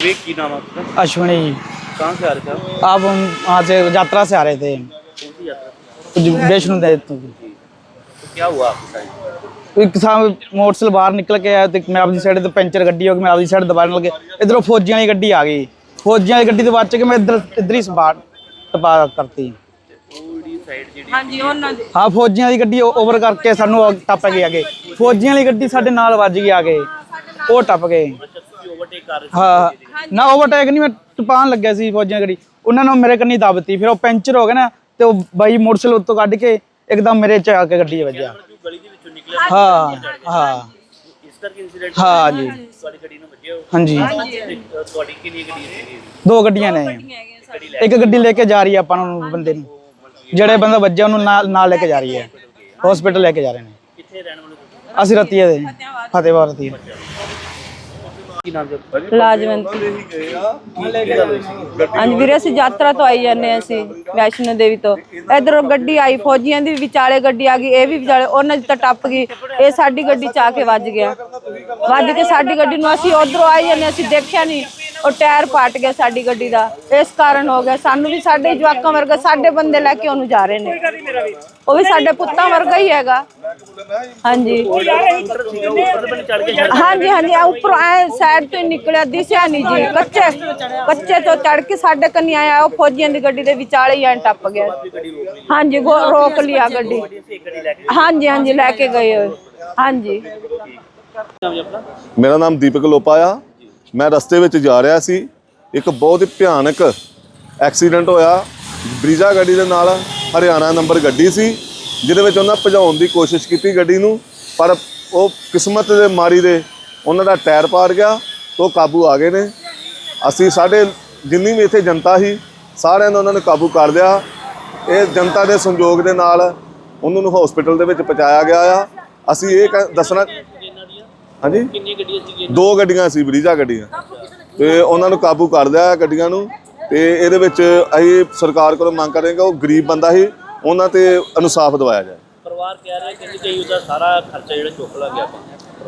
वे की नाम है आपका अश्विनी जी कहाँ से आ रहे थे आप आप हम वहाँ से यात्रा से आ रहे थे कौन सी यात्रा जी, वैष्णो देवी तो क्या हुआ आपके साथ ਇੱਕ ਸਾਹ ਮੋਟਰਸਾਈਕਲ ਬਾਹਰ ਨਿਕਲ ਕੇ ਆਇਆ ਤੇ ਮੈਂ ਆਪਣੀ ਸਾਈਡ ਤੇ ਪੈਂਚਰ ਗੱਡੀ ਹੋ ਗਈ ਮੈਂ ਆਪਣੀ ਸਾਈਡ ਦਬਾਣ ਲੱਗੇ ਇਧਰੋਂ ਫੌਜੀਆਂ ਵਾਲੀ ਗੱਡੀ ਆ ਗਈ ਫੌਜੀਆਂ ਵਾਲੀ ਗੱਡੀ ਤੋਂ ਬਚ ਕੇ ਮੈਂ ਇੱਧਰ ਇੱਧਰ ਹੀ ਸਪਾਟ ਟਪਾ ਕਰਤੀ थोड़ी साइड जी ਹਾਂਜੀ ਉਹਨਾਂ ਦੇ ਹਾਂ ਫੌਜੀਆਂ ਦੀ ਗੱਡੀ ਓਵਰ ਕਰਕੇ ਸਾਨੂੰ ਉਹ ਟੱਪ ਗਏ ਆਗੇ ਫੌਜੀਆਂ ਵਾਲੀ ਗੱਡੀ ਸਾਡੇ ਨਾਲ ਵੱਜ ਗਈ ਆਗੇ ਉਹ ਟੱਪ ਗਏ ਨਾ ਓਵਰਟੇਕ ਨਹੀਂ ਮੈਂ ਟਪਾਣ ਲੱਗਿਆ ਸੀ ਫੌਜੀਆਂ ਗੱਡੀ ਉਹਨਾਂ ਨੇ ਮੇਰੇ ਕੰਨੀ ਦਬਤੀ ਫਿਰ ਉਹ ਪੈਂਚਰ ਹੋ ਗਿਆ ਨਾ ਤੇ ਉਹ ਬਾਈ ਮੋਟਰਸਾਈਕਲ ਉੱਤੋਂ ਕੱਢ ਕੇ ਇੱਕਦਮ ਮੇਰੇ ਚ ਆ ਕੇ ਗੱਡੀ ਵੱਜਿਆ। ਹਾਂ ਹਾਂ। ਜੀ। ਤੁਹਾਡੀ ਹਾਂਜੀ। ਦੋ ਗੱਡੀਆਂ ਨੇ। ਇੱਕ ਗੱਡੀ ਲੈ ਕੇ ਜਾ ਰਹੀ ਹੈ ਆਪਾਂ ਨੂੰ ਬੰਦੇ ਨੂੰ। ਜਿਹੜੇ ਬੰਦਾ ਵੱਜਿਆ ਉਹਨੂੰ ਨਾਲ ਨਾਲ ਲੈ ਕੇ ਜਾ ਰਹੀ ਹੈ ਹਸਪੀਟਲ ਲੈ ਕੇ ਜਾ ਰਹੇ ਨੇ। ਕਿੱਥੇ ਰਹਿਣ ਵਾਲੇ ਅਸੀਂ ਰਤੀਏ ਦੇ ਫਤਿਹਵਾਰ ਰਤੀਏ। ਕੀ ਨਾਮ ਜੀ ਲਾਜਵੰਤ। ਹਾਂਜੀ ਵੀਰੇ ਅਸੀਂ ਯਾਤਰਾ ਤੋਂ ਆਈ ਜਾਂਦੇ ਹਾਂ ਅਸੀਂ ਵੈਸ਼ਨੋ ਦੇਵੀ ਤੋਂ। ਇਧਰੋਂ ਗੱਡੀ ਆਈ ਫੌਜੀਆਂ ਦੀ ਵੀ ਵਿਚਾਲੇ ਗੱਡੀ ਆ ਗਈ ਇਹ ਵੀ ਵਿਚਾਲੇ ਉਹਨਾਂ ਦੀ ਤਾਂ ਟੱਪ ਗਈ। ਇਹ ਸਾਡੀ ਗੱਡੀ ਚ ਆ ਕੇ ਵੱਜ ਗਿਆ। ਵੱਜ ਕੇ ਸਾਡੀ ਗੱਡੀ ਨੂੰ ਅਸੀਂ ਉਧਰੋਂ ਆਈ ਜਾਂਦੇ ਹਾਂ, ਅਸੀਂ ਦੇਖਿਆ ਨਹੀਂ। ਉਹ ਟਾਇਰ ਪਾਟ ਗਿਆ ਸਾਡੀ ਗੱਡੀ ਦਾ। ਇਸ ਕਾਰਨ ਹੋ ਗਿਆ। ਸਾਨੂੰ ਵੀ ਸਾਡੇ ਜਵਾਕਾਂ ਵਰਗਾ, ਸਾਡੇ ਬੰਦੇ ਲੈ ਕੇ ਉਹਨੂੰ ਜਾ ਰਹੇ ਨੇ। ਉਹ ਵੀ ਸਾਡੇ ਪੁੱਤਾਂ ਵਰਗਾ ਹੀ ਹੈਗਾ। ਹਾਂਜੀ। ਹਾਂਜੀ ਹਾਂਜੀ। ਆ ਉੱਪਰ ਆਏ ਸਾਈਡ ਤੋਂ ਨਿਕਲਿਆ ਦਿਸਿਆ ਨਹੀਂ ਜੀ। ਕੱਚੇ ਕੱਚੇ ਤੋਂ ਚੜ ਕੇ ਸਾਡੇ ਕੰਨੀ ਆਇਆ, ਉਹ ਫੌਜੀਆਂ ਦੀ ਗੱਡੀ ਦੇ ਵਿਚਾਲੇ ਹੀ ਐਂ ਟੱਪ ਗਿਆ। ਹਾਂਜੀ ਰੋਕ ਲਿਆ ਗੱਡੀ। ਹਾਂਜੀ ਹਾਂਜੀ, ਲੈ ਕੇ ਗਏ। ਹਾਂਜੀ। ਮੇਰਾ ਨਾਮ ਦੀਪਕ ਲੋਪਾ ਆ ਮੈਂ ਰਸਤੇ ਵਿੱਚ ਜਾ ਰਿਹਾ ਸੀ। ਇੱਕ ਬਹੁਤ ਹੀ ਭਿਆਨਕ ਐਕਸੀਡੈਂਟ ਹੋਇਆ। ਬ੍ਰੀਜਾ ਗੱਡੀ ਦੇ ਨਾਲ ਹਰਿਆਣਾ ਨੰਬਰ ਗੱਡੀ ਸੀ, ਜਿਹਦੇ ਵਿੱਚ ਉਹਨਾਂ ਭਜਾਉਣ ਦੀ ਕੋਸ਼ਿਸ਼ ਕੀਤੀ ਗੱਡੀ ਨੂੰ, ਪਰ ਉਹ ਕਿਸਮਤ ਦੇ ਮਾਰੀ ਦੇ ਉਹਨਾਂ ਦਾ ਟਾਇਰ ਪਾੜ ਗਿਆ ਤੇ ਉਹ ਕਾਬੂ ਆ ਗਏ ਨੇ। ਅਸੀਂ ਸਾਡੇ ਜਿੰਨੀ ਵੀ ਇੱਥੇ ਜਨਤਾ ਸੀ, ਸਾਰਿਆਂ ਨੂੰ ਉਹਨਾਂ ਨੇ ਕਾਬੂ ਕਰ ਲਿਆ। ਇਹ ਜਨਤਾ ਦੇ ਸੰਯੋਗ ਦੇ ਨਾਲ ਉਹਨਾਂ ਨੂੰ ਹਸਪੀਟਲ ਦੇ ਵਿੱਚ ਪਹੁੰਚਾਇਆ ਗਿਆ ਆ। ਅਸੀਂ ਇਹ ਕਹਿ- ਦੱਸਣਾ ਹਾਂਜੀ? ਕਿੰਨੀ ਗੱਡੀਆਂ ਸੀਗੀਆਂ ਦੋ ਗੱਡੀਆਂ ਸੀ ਬਰੀਜਾ ਗੱਡੀਆਂ। ਤੇ ਉਹਨਾਂ ਨੂੰ ਕਾਬੂ ਕਰ ਲਿਆ ਗੱਡੀਆਂ ਨੂੰ। ਤੇ ਇਹਦੇ ਵਿੱਚ ਅਸੀਂ ਸਰਕਾਰ ਕੋਲੋਂ ਮੰਗ ਕਰਾਂਗੇ ਉਹ ਗਰੀਬ ਬੰਦਾ ਸੀ ਉਹਨਾਂ ਤੇ ਇਨਸਾਫ ਦਿਵਾਇਆ ਜਾਏ। ਪਰਿਵਾਰ ਕਹਿ ਰਿਹਾ ਕਿ ਕਿ ਉਹਦਾ ਸਾਰਾ ਖਰਚਾ ਜਿਹੜਾ ਚੁੱਕ ਲਾ ਗਿਆ ਆਪਾਂ।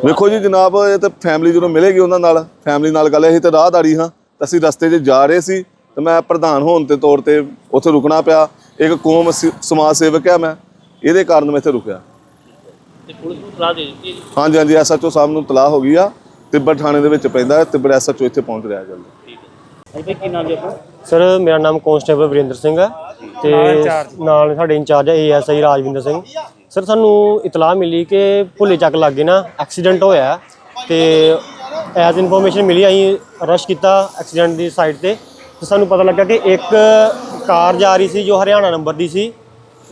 ਵੇਖੋ ਜੀ ਜਨਾਬ ਇਹ ਤਾਂ ਫੈਮਿਲੀ ਜਦੋਂ ਮਿਲੇਗੀ ਉਹਨਾਂ ਨਾਲ ਫੈਮਿਲੀ ਨਾਲ ਗੱਲ ਅਸੀਂ ਤੇ ਰਾਹਦਾਰੀ ਹਾਂ। ਅਸੀਂ ਰਸਤੇ 'ਚ ਜਾ ਰਹੇ ਸੀ ਤੇ ਮੈਂ ਪ੍ਰਧਾਨ ਹੋਣ ਦੇ ਤੌਰ ਤੇ ਉੱਥੇ ਰੁਕਣਾ ਪਿਆ। ਇੱਕ ਕੌਮ ਸਮਾਜ ਸੇਵਕ ਆ ਮੈਂ ਇਹਦੇ ਕਾਰਨ ਮੈਂ ਇੱਥੇ ਰੁਕਿਆ। ਤੇ ਪੁਲਿਸ ਨੂੰ ਸਲਾਹ ਦੇ ਦਿੱਤੀ ਹੈ ਜੀ। ਹਾਂਜੀ ਹਾਂਜੀ ਐਸਐਚਓ ਸਾਹਿਬ ਨੂੰ ਤਲਾਹ ਹੋ ਗਈ ਆ। ਤਿੱਬਤ ਥਾਣੇ ਦੇ ਵਿੱਚ ਪੈਂਦਾ ਹੈ ਤਿੱਬਤ ਐਸਐਚਓ ਇੱਥੇ ਪਹੁੰਚ ਰਿਹਾ ਜਲਦੀ। ਠੀਕ ਹੈ। ਭਾਈ ਕੀ ਨਾਮ ਜੀ ਆਪਣਾ? ਸਰ ਮੇਰਾ ਨਾਮ ਕਾਂਸਟੇਬਲ ਵਰਿੰਦਰ ਸਿੰਘ ਹੈ ਤੇ ਨਾਲ ਸਾਡੇ ਇੰਚਾਰਜ ਹੈ ਏਐਸਆਈ ਰਾਜਵਿੰਦਰ ਸਿੰਘ। ਸਰ ਸਾਨੂੰ ਇਤਲਾਹ ਮਿਲੀ ਕਿ ਭੁੱਲੇ ਚੱਕ ਲੱਗੇ ਨਾ ਐਕਸੀਡੈਂਟ ਹੋਇਆ ਹੈ ਤੇ ਐਜ਼ ਇਨਫੋਰਮੇਸ਼ਨ ਮਿਲੀ ਅਸੀਂ ਰਸ਼ ਕੀਤਾ ਐਕਸੀਡੈਂਟ ਦੀ ਸਾਈਡ ਤੇ ਤੇ ਸਾਨੂੰ ਪਤਾ ਲੱਗਾ ਕਿ ਇੱਕ ਕਾਰ ਜਾ ਰਹੀ ਸੀ ਜੋ ਹਰਿਆਣਾ ਨੰਬਰ ਦੀ ਸੀ।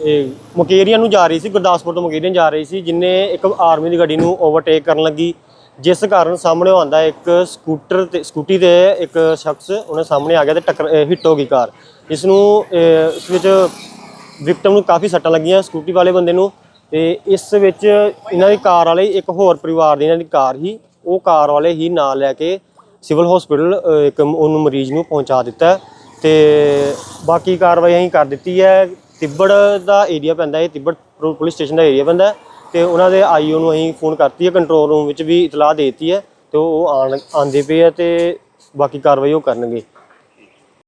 ਇਹ ਮੁਕੇਰੀਆਂ ਨੂੰ ਜਾ ਰਹੀ ਸੀ, ਗੁਰਦਾਸਪੁਰ ਤੋਂ ਮੁਕੇਰੀਆਂ ਜਾ ਰਹੀ ਸੀ, ਜਿਨੇ ਇੱਕ ਆਰਮੀ ਦੀ ਗੱਡੀ ਨੂੰ ਓਵਰਟੇਕ ਕਰਨ ਲੱਗੀ। ਜਿਸ ਕਾਰਨ ਸਾਹਮਣੇ ਆਉਂਦਾ ਇੱਕ ਸਕੂਟਰ ਤੇ, ਸਕੂਟੀ ਤੇ ਇੱਕ ਸ਼ਖਸ ਉਹਨੇ ਸਾਹਮਣੇ ਆ ਗਿਆ ਤੇ ਟੱਕਰ ਹਿੱਟ ਹੋ ਗਈ ਕਾਰ। ਇਸ ਨੂੰ ਇਸ ਵਿੱਚ ਵਿਕਟਮ ਨੂੰ ਕਾਫੀ ਸੱਟਾਂ ਲੱਗੀਆਂ ਸਕੂਟੀ ਵਾਲੇ ਬੰਦੇ ਨੂੰ ਤੇ ਇਸ ਵਿੱਚ ਇਹਨਾਂ ਦੀ ਕਾਰ ਵਾਲੇ ਇੱਕ ਹੋਰ ਪਰਿਵਾਰ ਦੀ ਇਹਨਾਂ ਦੀ ਕਾਰ ਹੀ, ਉਹ ਕਾਰ ਵਾਲੇ ਹੀ ਨਾਲ ਲੈ ਕੇ ਸਿਵਲ ਹਸਪੀਟਲ ਇੱਕ ਉਹਨੂੰ ਮਰੀਜ਼ ਨੂੰ ਪਹੁੰਚਾ ਦਿੱਤਾ ਹੈ ਤੇ ਬਾਕੀ ਕਾਰਵਾਈ ਅਸੀਂ ਕਰ ਦਿੱਤੀ ਹੈ। ਤਿੱਬੜ ਦਾ ਏਰੀਆ ਪੈਂਦਾ ਹੈ ਤਿੱਬੜ ਪੁਲਿਸ ਸਟੇਸ਼ਨ ਦਾ ਏਰੀਆ ਪੈਂਦਾ ਹੈ ਤੇ ਉਹਨਾਂ ਦੇ ਆਈਓ ਨੂੰ ਅਸੀਂ ਫੋਨ ਕਰਤੀ ਹੈ ਕੰਟਰੋਲ ਰੂਮ ਵਿੱਚ ਵੀ ਇਤਲਾਹ ਦੇਤੀ ਹੈ ਤੇ ਉਹ ਆਣ ਆਂਦੇ ਪਏ ਆ ਤੇ ਬਾਕੀ ਕਾਰਵਾਈ ਉਹ ਕਰਨਗੇ।